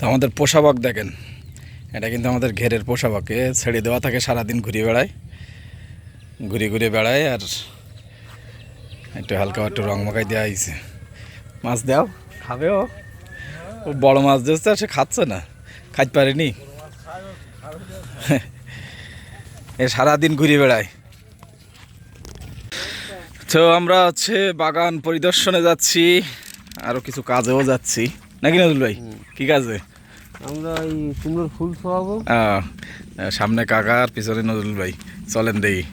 তো আমাদের পোষাবাক দেখেন। এটা কিন্তু আমাদের ঘেরের পোষাবাকে ছেড়ে দেওয়া থাকে সারাদিন ঘুরে বেড়ায়। ঘুরে ঘুরে বেড়ায় আর একটু হালকা একটু রং মাখাই দেওয়া হয়েছে মাছ দাও? খাবে ও বড় মাছ দিচ্ছে সে খাচ্ছে না। খাইতে পারেনি। এ সারাদিন ঘুরে বেড়ায়। তো আমরা হচ্ছে বাগান পরিদর্শনে যাচ্ছি। আরও কিছু কাজেও যাচ্ছি। নাকি নজরুল ভাই? কি কাজে আমরা এই কুমড়োর ফুল খাওয়াবো। সামনে কাকা আর পিছনে নজরুল ভাই। চলেন দেখি।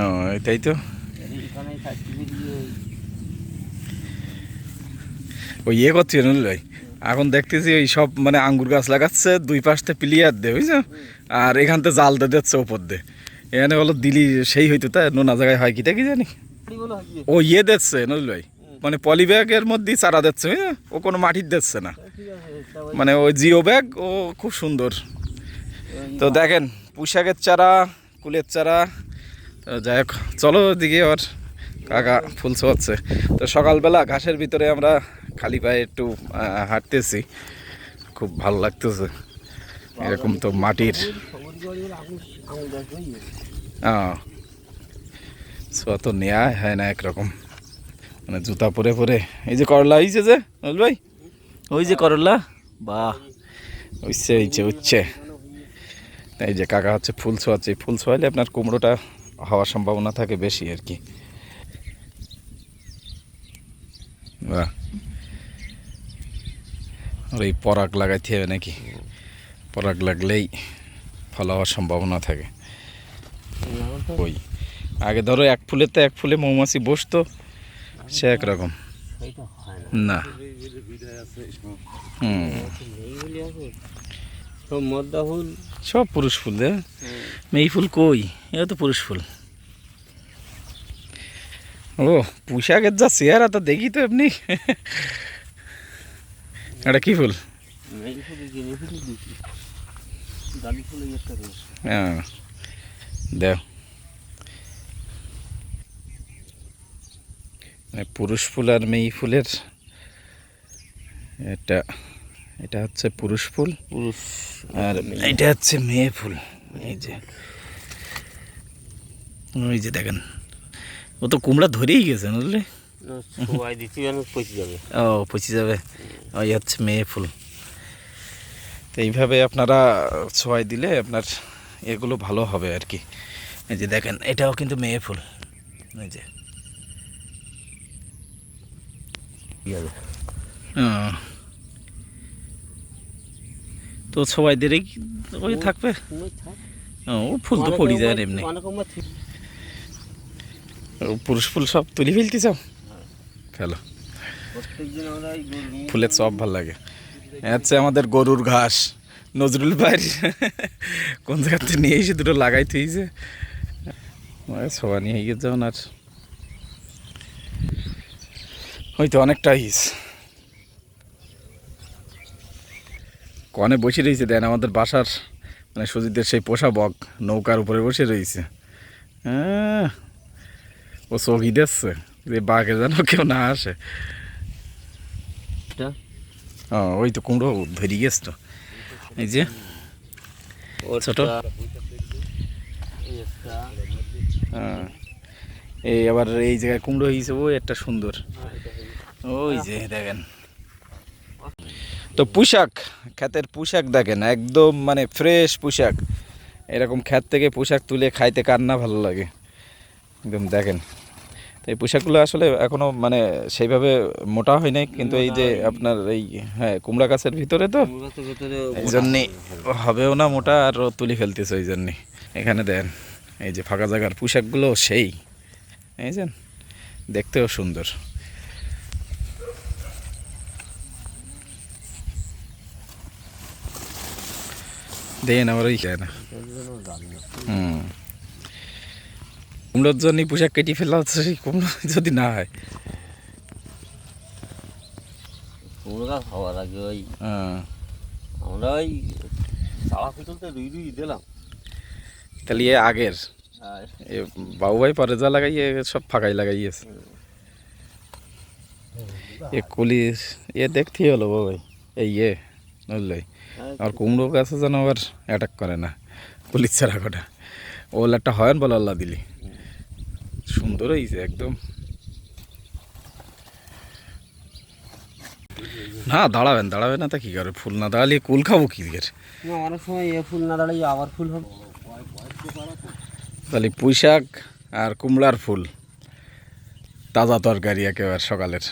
ও এটাই তো? ওই ইয়ে করছি নজরুল ভাই? এখন দেখতেছি ওই সব মানে আঙ্গুর গাছ লাগাচ্ছে দুই পাশতে প্লিয়ার দে বুঝছ? আর এখান থেকে জাল দিয়ে দিচ্ছে ওপর দিয়ে এখানে হলো দিলি সেই হইতো তা নোনা জায়গায় হয় কিটা কি জানি? ও ইয়ে দিচ্ছে নজরুল ভাই। মানে পলি ব্যাগের মধ্যেই চারা দিচ্ছে বুঝছ? ও কোনো মাটির দিচ্ছে না। মানে ওই জিও ব্যাগ, ও খুব সুন্দর। তো দেখেন পুঁশাকের চারা, কুলের চারা। তো যাই হোক, চলো দিকে ওর কাকা ফুল ছোয়াচ্ছে। তো সকালবেলা ঘাসের ভিতরে আমরা খালি পায়ে একটু হাঁটতেছি। খুব ভালো লাগতেছে। এরকম তো মাটির। হয়ে। ছোয়া তো নেওয়া হয় না একরকম। মানে জুতা পরে পরে। এই যে করলা হয়েছে যে বল ভাই? ওই যে করলা? বাহ উচ্ছে হয়েছে উচ্ছে এই যে কাকা হচ্ছে ফুল ছোঁয়াচ্ছে। ফুল ছোঁয়ালে আপনার কুমড়োটা হওয়ার সম্ভাবনা থাকে বেশি আর কি। আর এই পরাগ লাগাইতে হবে নাকি? পরাগ লাগলেই ফল হওয়ার সম্ভাবনা থাকে। ওই। আগে ধরো এক ফুলেতে এক ফুলে মৌমাছি বসতো। সে একরকম। না। সব পুরুষ ফুল রে। মেয়ে ফুল কই? এটা তো পুরুষ ফুল। ও পোশাকের যা চেহারা তা দেখি তো এমনি। এটা কি ফুল? হ্যাঁ। দেও মানে পুরুষ ফুল আর মেয়ে ফুলের এটা এটা হচ্ছে পুরুষ ফুল পুরুষ আর এটা হচ্ছে মেয়ে ফুল। এই যে। ওই যে দেখেন। ও তো কুমড়া ধরেই গেছে বুঝলি? যাবে। ও পচে যাবে। ওই হচ্ছে মেয়ে ফুল। তো এইভাবে আপনারা ছোঁয়াই দিলে আপনার এগুলো ভালো হবে আর কি। এই যে দেখেন এটাও কিন্তু মেয়ে ফুল। এই যে ও। তো সবাই দিলে ওই থাকবে? ও ফুল তো পড়ি যায় আর এমনি। পুরুষ ফুল সব তুলি ফেলতে চাও? গরু- ফুলের চপ ভালো লাগে। এ হচ্ছে আমাদের গরুর ঘাস। নজরুল ভাইয়ের কোন জায়গাতে নিয়ে এসে দুটো লাগাই থইছে সবা নিয়ে গিয়ে যাও আর। হয়তো অনেকটা হিস। কনে বসে রয়েছে দেন আমাদের বাসার মানে সুজিতের সেই পোষা বক নৌকার উপরে বসে রয়েছে। হ্যাঁ ও চোখই দিচ্ছে যে বাঘে যেন কেউ না আসে। ও ওই তো কুমড়ো ধরি গেছ তো। এই যে ছোট? হ্যাঁ। এই আবার এই জায়গায় কুমড়ো হয়েছে ও একটা সুন্দর। ওই যে দেখেন। তো পোশাক ক্ষেতের পোশাক দেখেন একদম মানে ফ্রেশ পোশাক। এরকম ক্ষেত থেকে পোশাক তুলে খাইতে কার না ভালো লাগে। একদম দেখেন। তো এই পোশাকগুলো আসলে এখনও মানে সেইভাবে মোটা হয় নাই কিন্তু এই যে আপনার এই হ্যাঁ কুমড়া গাছের ভিতরে তো? এই জন্যে হবেও না মোটা আর তুলি ফেলতেছে ওই জন্যে এখানে দেন এই যে ফাঁকা জায়গার পোশাকগুলো সেই। এই দেখতেও সুন্দর। দেন আমার ওই না। হুম। কুমড়োর জন্য পোশাক কেটে ফেলা হচ্ছে সেই কুমড়ো যদি না হয়। কুমড়ো গাছ হওয়ার আগে ওই হ্যাঁ আমরা ওই চালা পিটলতে দুই দুই দিলাম। তাহলে এ আগের। এ বাবু ভাই পরে যা লাগাইয়ে সব ফাঁকাই লাগাইয়েছে। এ এ দেখতেই হলো বাবু ভাই এই ইয়ে বুঝলে? আর কুমড়ো গাছে যেন আবার অ্যাটাক করে না পুলিশ ছাড়া কটা। ওল একটা হয়ন বলে আল্লাহ দিলি। সুন্দর হয়েছে একদম। না দাঁড়াবেন দাঁড়াবেন না তা কি করে? ফুল না দাঁড়ালে কুল খাব কি অনেক সময় এ ফুল না দাঁড়িয়ে আবার ফুল হবে। তাহলে পুঁই শাক আর কুমড়ার ফুল। তাজা তরকারি একেবারে সকালের।